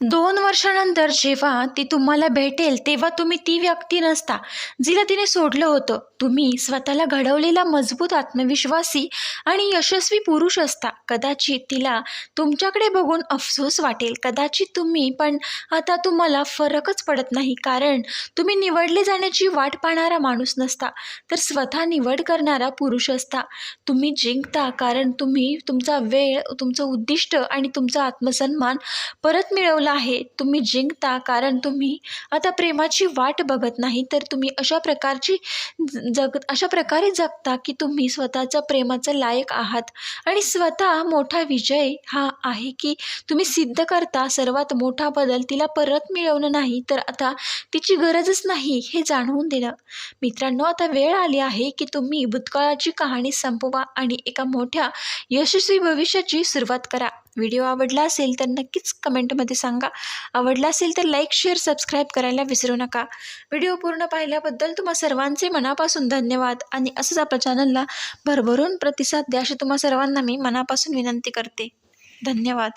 दोन वर्षानंतर जेव्हा ती तुम्हाला भेटेल तेव्हा तुम्ही ती व्यक्ती नसता जिला तिने सोडलं होतं. तुम्ही स्वतःला घडवलेला मजबूत आत्मविश्वासी आणि यशस्वी पुरुष असता. कदाचित तिला तुमच्याकडे बघून अफसोस वाटेल. कदाचित तुम्ही पण आता तुम्हाला फरकच पडत नाही कारण तुम्ही निवडले जाण्याची वाट पाहणारा माणूस नसता तर स्वतः निवड करणारा पुरुष असता. तुम्ही जिंकता कारण तुम्ही तुमचा वेळ तुमचं उद्दिष्ट आणि तुमचा आत्मसन्मान परत मिळवला आहे तुम्ही जिंकता कारण तुम्ही आता प्रेमाची वाट बघत नाही तर तुम्ही अशा प्रकारची ज- जग अशा प्रकारे जगता की तुम्ही स्वतःचं प्रेमाचं लायक आहात. आणि स्वतः मोठा विजय हा आहे की तुम्ही सिद्ध करता सर्वात मोठा बदल तिला परत मिळवणं नाही तर आता तिची गरजच नाही हे जाणवून देणं मित्रांनो आता वेळ आली आहे की तुम्ही भूतकाळाची कहाणी संपवा आणि एका मोठ्या यशस्वी भविष्याची सुरुवात करा. व्हिडिओ आवडला असेल तर नक्कीच कमेंटमध्ये सांगा. आवडला असेल तर लाईक शेअर सबस्क्राईब करायला विसरू नका. व्हिडिओ पूर्ण पाहिल्याबद्दल तुम्हा सर्वांचे मनापासून धन्यवाद. आणि असंच आपल्या चॅनलला भरभरून प्रतिसाद द्या अशी तुम्हा सर्वांना मी मनापासून विनंती करते. धन्यवाद.